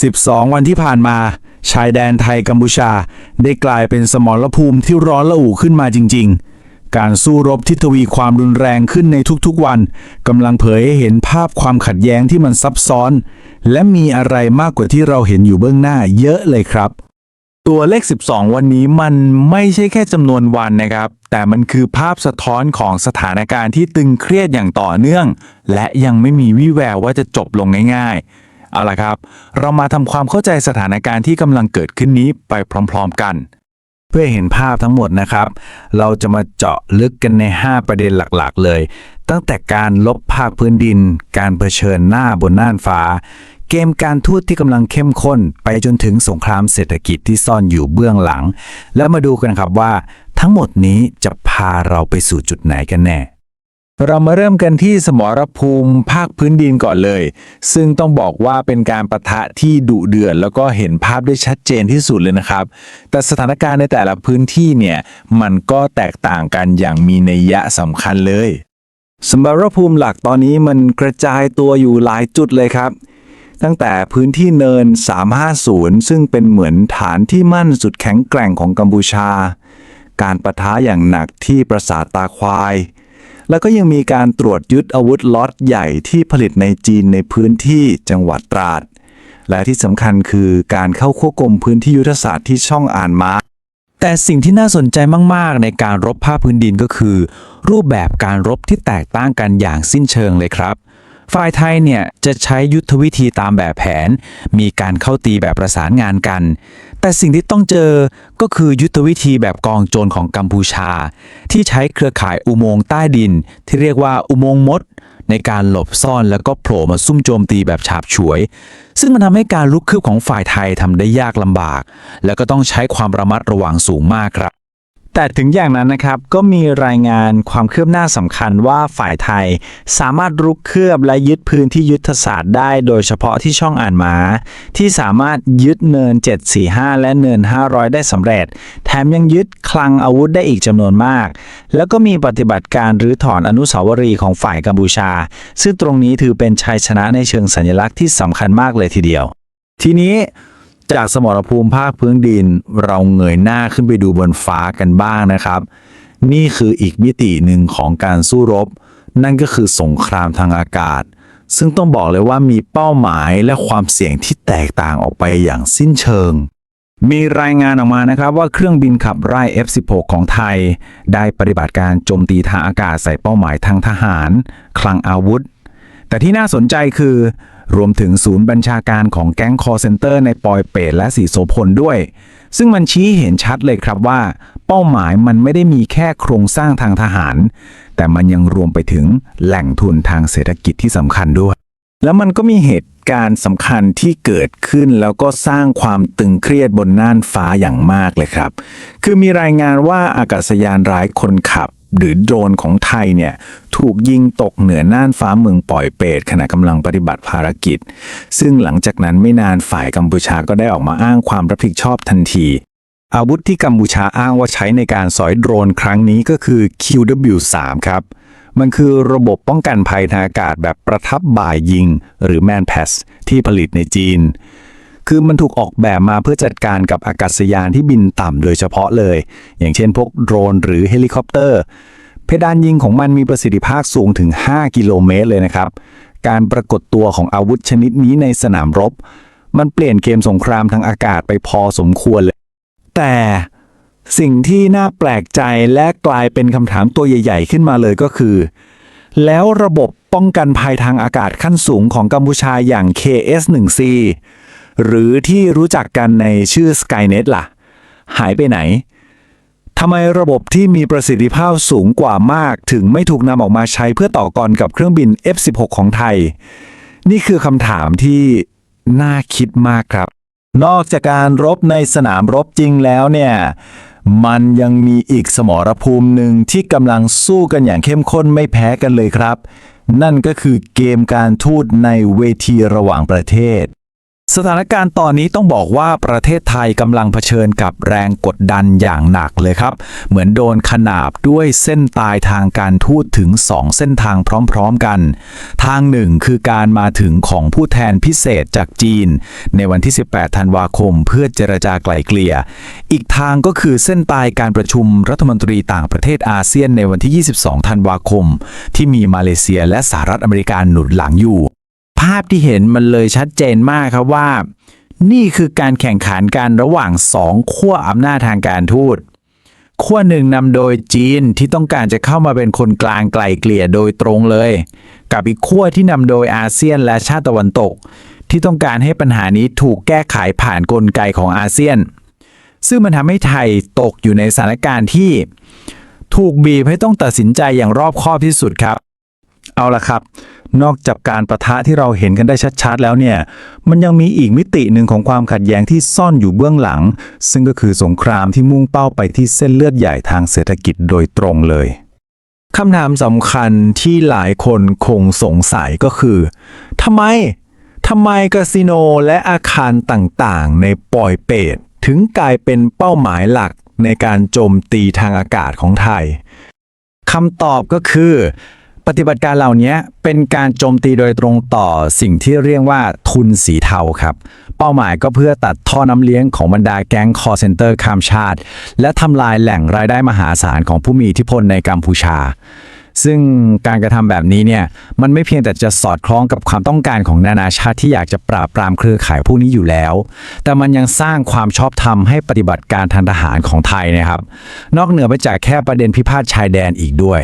12 วันที่ผ่านมา ชายแดนไทยกัมพูชา ได้กลายเป็นสมรภูมิที่ร้อนระอุขึ้นมาจริง ๆ การสู้รบที่ทวีความรุนแรงขึ้นในทุกๆวันกำลังเผยให้เห็นภาพความขัดแย้งที่มันซับซ้อน และมีอะไรมากกว่าที่เราเห็นอยู่เบื้องหน้าเยอะเลยครับ ตัวเลข 12 วันนี้มันไม่ใช่แค่จำนวนวันนะครับ แต่มันคือภาพสะท้อนของสถานการณ์ที่ตึงเครียดอย่างต่อเนื่อง และยังไม่มีวี่แววว่าจะจบลงง่าย ๆ เอาละครับ เรามาทำความเข้าใจสถานการณ์ที่กำลังเกิดขึ้นนี้ไปพร้อมๆกัน เพื่อเห็นภาพทั้งหมดนะครับ เราจะมาเจาะลึกกันใน 5 ประเด็นหลักๆ เลย ตั้งแต่การลบภาคพื้นดิน การเผชิญหน้าบนน่านฟ้า เกมการทูตที่กำลังเข้มข้น ไปจนถึงสงครามเศรษฐกิจที่ซ่อนอยู่เบื้องหลัง แล้วมาดูกันครับว่า ทั้งหมดนี้จะพาเราไปสู่จุดไหนกันแน่ เรามาเริ่มกันที่สมรภูมิภาคพื้นดินก่อนเลย ซึ่งต้องบอกว่าเป็นการประทะที่ดุเดือดแล้วก็เห็นภาพได้ชัดเจนที่สุดเลยนะครับ แต่สถานการณ์ในแต่ละพื้นที่เนี่ยมันก็แตกต่างกันอย่างมีนัยยะสำคัญเลย สมรภูมิหลักตอนนี้มันกระจายตัวอยู่หลายจุดเลยครับ ตั้งแต่พื้นที่เนิน 350 ซึ่งเป็นเหมือนฐานที่มั่นสุดแข็งแกร่งของกัมพูชา การประทะอย่างหนักที่ปราสาทตาควาย แล้วก็ยังมีการตรวจยึดอาวุธล็อตใหญ่ที่ผลิตในจีนในพื้นที่จังหวัดตราด และที่สำคัญคือการเข้าควบคุมพื้นที่ยุทธศาสตร์ที่ช่องอ่านมาแต่สิ่งที่น่าสนใจมาก ๆ ในการรบภาคพื้นดินก็คือ รูปแบบการรบที่แตกต่างกันอย่างสิ้นเชิงเลยครับ ฝ่ายไทยเนี่ยจะใช้ยุทธวิธีตามแบบแผน มีการเข้าตีแบบประสานงานกัน แต่สิ่งที่ต้องเจอ ก็คือยุทธวิธีแบบกองโจรของกัมพูชา ที่ใช้เครือข่ายอุโมงค์ใต้ดิน ที่เรียกว่าอุโมงค์มด ในการหลบซ่อนแล้วก็โผล่มาซุ่มโจมตีแบบฉาบฉวย ซึ่งมันทำให้การลุกคืบของฝ่ายไทยทำได้ยากลำบาก และก็ต้องใช้ความระมัดระวังสูงมากครับ แต่ถึงอย่างนั้นนะครับก็มีรายงานความคืบหน้าสำคัญว่าฝ่ายไทย สามารถรุกเคลือบและยึดพื้นที่ยุทธศาสตร์ได้โดยเฉพาะที่ช่องอ่านมาที่สามารถยึดเนิน 745 และเนิน 500 ได้สำเร็จ แถมยังยึดคลังอาวุธได้อีกจำนวนมาก แล้วก็มีปฏิบัติการรื้อถอนอนุสาวรีย์ของฝ่ายกัมพูชา ซึ่งตรงนี้ถือเป็นชัยชนะในเชิงสัญลักษณ์ที่สำคัญมากเลยทีเดียว ทีนี้ จากสมรภูมิภาคพื้นดิน เราเงยหน้าขึ้นไปดูบนฟ้ากันบ้างนะครับ นี่คืออีกมิติหนึ่งของการสู้รบ นั่นก็คือสงครามทางอากาศ ซึ่งต้องบอกเลยว่ามีเป้าหมายและความเสี่ยงที่แตกต่างออกไปอย่างสิ้นเชิง มีรายงานออกมานะครับว่าเครื่องบินขับไล่ F-16 ของไทย ได้ปฏิบัติการโจมตีทางอากาศใส่เป้าหมายทางทหาร คลังอาวุธ แต่ที่น่าสนใจคือ รวมถึงศูนย์บัญชาการของแก๊งคอร์เซนเตอร์ในปอยเปตและสีโสพลด้วย ซึ่งมันชี้เห็นชัดเลยครับว่า เป้าหมายมันไม่ได้มีแค่โครงสร้างทางทหาร แต่มันยังรวมไปถึงแหล่งทุนทางเศรษฐกิจที่สำคัญด้วย แล้วมันก็มีเหตุการณ์สำคัญที่เกิดขึ้นแล้วก็สร้างความตึงเครียดบนน่านฟ้าอย่างมากเลยครับ คือมีรายงานว่าอากาศยานร้ายคนขับ หรือโดรนของไทยเนี่ยถูกยิงตกเหนือน่านฟ้าเมืองปล่อยเปตขณะกำลังปฏิบัติภารกิจ ซึ่งหลังจากนั้นไม่นานฝ่ายกัมพูชาก็ได้ออกมาอ้างความรับผิดชอบทันที อาวุธที่กัมพูชาอ้างว่าใช้ในการสอยโดรนครั้งนี้ก็คือ QW3 ครับ มันคือระบบป้องกันภัยทางอากาศแบบประทับบ่ายยิง หรือ MANPASS ที่ผลิตในจีน คือมันถูกออกแบบมาเพื่อจัดการกับอากาศยานที่บินต่ำโดยเฉพาะเลย อย่างเช่นพวกโดรนหรือเฮลิคอปเตอร์ เพดานยิงของมันมีประสิทธิภาพสูงถึง 5 กิโลเมตรเลยนะครับ การปรากฏตัวของอาวุธชนิดนี้ในสนามรบ มันเปลี่ยนเกมสงครามทางอากาศไปพอสมควรเลย แต่สิ่งที่น่าแปลกใจและกลายเป็นคำถามตัวใหญ่ ๆ ขึ้นมาเลยก็คือ แล้วระบบป้องกันภัยทางอากาศขั้นสูงของกัมพูชาอย่าง KS-1C หรือที่รู้จักกันในชื่อ Skynet ล่ะ หายไปไหนทำไมระบบที่มีประสิทธิภาพสูงกว่ามาก ถึงไม่ถูกนำออกมาใช้เพื่อต่อกรกับเครื่องบิน F-16 ของไทย นี่คือคำถามที่น่าคิดมากครับ นอกจากการรบในสนามรบจริงแล้วเนี่ย มันยังมีอีกสมรภูมิหนึ่งที่กำลังสู้กันอย่างเข้มข้นไม่แพ้กันเลยครับ นั่นก็คือเกมการทูตในเวทีระหว่างประเทศ สถานการณ์ตอนนี้ต้องบอกว่าประเทศไทยกำลังเผชิญกับแรงกดดันอย่างหนักเลยครับ เหมือนโดนขนาบด้วยเส้นตายทางการทูตถึง 2 เส้นทางพร้อมๆกัน ทางหนึ่งคือการมาถึงของผู้แทนพิเศษจากจีน ในวันที่ 18 ธันวาคมเพื่อเจรจาไกล่เกลี่ย อีกทางก็คือเส้นตายการประชุมรัฐมนตรีต่างประเทศอาเซียนในวันที่ 22 ธันวาคม ที่มีมาเลเซียและสหรัฐอเมริกาหนุนหลังอยู่ ภาพที่เห็นมันเลยชัดเจนมากครับว่า นี่คือการแข่งขันกันระหว่างสองขั้วอำนาจทางการทูตขั้วหนึ่งนำโดยจีนที่ต้องการจะเข้ามาเป็นคนกลางไกล่เกลี่ยโดยตรงเลย กับอีกขั้วที่นำโดยอาเซียนและชาติตะวันตก ที่ต้องการให้ปัญหานี้ถูกแก้ไขผ่านกลไกของอาเซียน ซึ่งมันทำให้ไทยตกอยู่ในสถานการณ์ที่ ถูกบีบให้ต้องตัดสินใจอย่างรอบคอบที่สุดครับ เอาละครับ นอกจากการประทะที่เราเห็นกันได้ชัดๆ แล้วเนี่ย มันยังมีอีกมิติหนึ่งของความขัดแย้งที่ซ่อนอยู่เบื้องหลัง ซึ่งก็คือสงครามที่มุ่งเป้าไปที่เส้นเลือดใหญ่ทางเศรษฐกิจโดยตรงเลยคำถามสำคัญที่หลายคนคงสงสัยก็คือทำไมทำไมคาสิโนและอาคารต่างๆ ในปอยเปตถึงกลายเป็นเป้าหมายหลักในการโจมตีทางอากาศของไทยคำตอบก็คือ ปฏิบัติการเหล่านี้เป็นการโจมตีโดยตรงต่อสิ่งที่เรียกว่าทุนสีเทาครับ เป้าหมายก็เพื่อตัดท่อน้ำเลี้ยงของบรรดาแก๊งคอเซนเตอร์ข้ามชาติ และทำลายแหล่งรายได้มหาศาลของผู้มีอิทธิพลในกัมพูชา ซึ่งการกระทำแบบนี้เนี่ยมันไม่เพียงแต่จะสอดคล้องกับความต้องการของนานาชาติที่อยากจะปราบปรามเครือข่ายพวกนี้อยู่แล้ว แต่มันยังสร้างความชอบธรรมให้ปฏิบัติการทางทหารของไทยนะครับ นอกเหนือไปจากแค่ประเด็นพิพาทชายแดนอีกด้วย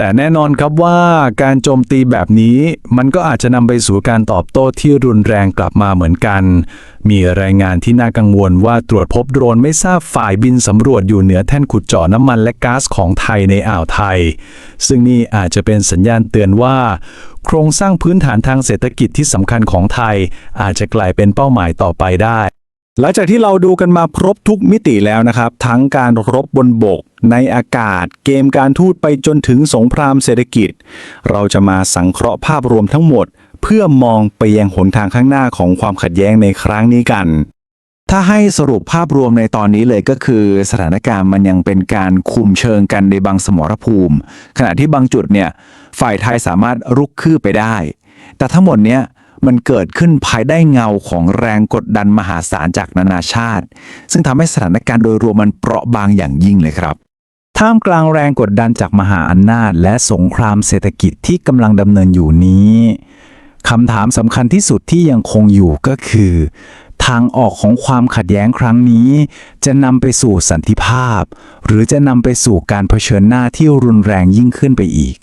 แต่แน่นอนครับว่าการโจมตีแบบนี้มันก็อาจจะนำไปสู่การตอบโต้ที่รุนแรงกลับมาเหมือนกัน มีรายงานที่น่ากังวลว่าตรวจพบโดรนไม่ทราบฝ่ายบินสำรวจอยู่เหนือแท่นขุดเจาะน้ำมันและก๊าซของไทยในอ่าวไทย ซึ่งนี่อาจจะเป็นสัญญาณเตือนว่า โครงสร้างพื้นฐานทางเศรษฐกิจที่สำคัญของไทย อาจจะกลายเป็นเป้าหมายต่อไปได้ หลังจากที่เราดูกันมาครบทุกมิติแล้วนะครับ ทั้งการรบบนบก ในอากาศ เกมการทูตไปจนถึงสงครามเศรษฐกิจ เราจะมาสังเคราะห์ภาพรวมทั้งหมด เพื่อมองไปยังหนทางข้างหน้าของความขัดแย้งในครั้งนี้กัน ถ้าให้สรุปภาพรวมในตอนนี้เลยก็คือ สถานการณ์มันยังเป็นการคุมเชิงกันในบางสมรภูมิ ขณะที่บางจุดเนี่ยฝ่ายไทยสามารถรุกคืบไปได้ แต่ทั้งหมดเนี้ย มันเกิดขึ้นภายใต้เงาของแรงกดดันมหาศาลจากนานาชาติ ซึ่งทำให้สถานการณ์โดยรวมมันเปราะบางอย่างยิ่งเลยครับท่ามกลางแรงกดดันจากมหาอำนาจ และสงครามเศรษฐกิจที่กำลังดำเนินอยู่นี้คำถามสำคัญที่สุดที่ยังคงอยู่ก็คือ ทางออกของความขัดแย้งครั้งนี้ จะนำไปสู่สันติภาพ หรือจะนำไปสู่การเผชิญหน้าที่รุนแรงยิ่งขึ้นไปอีก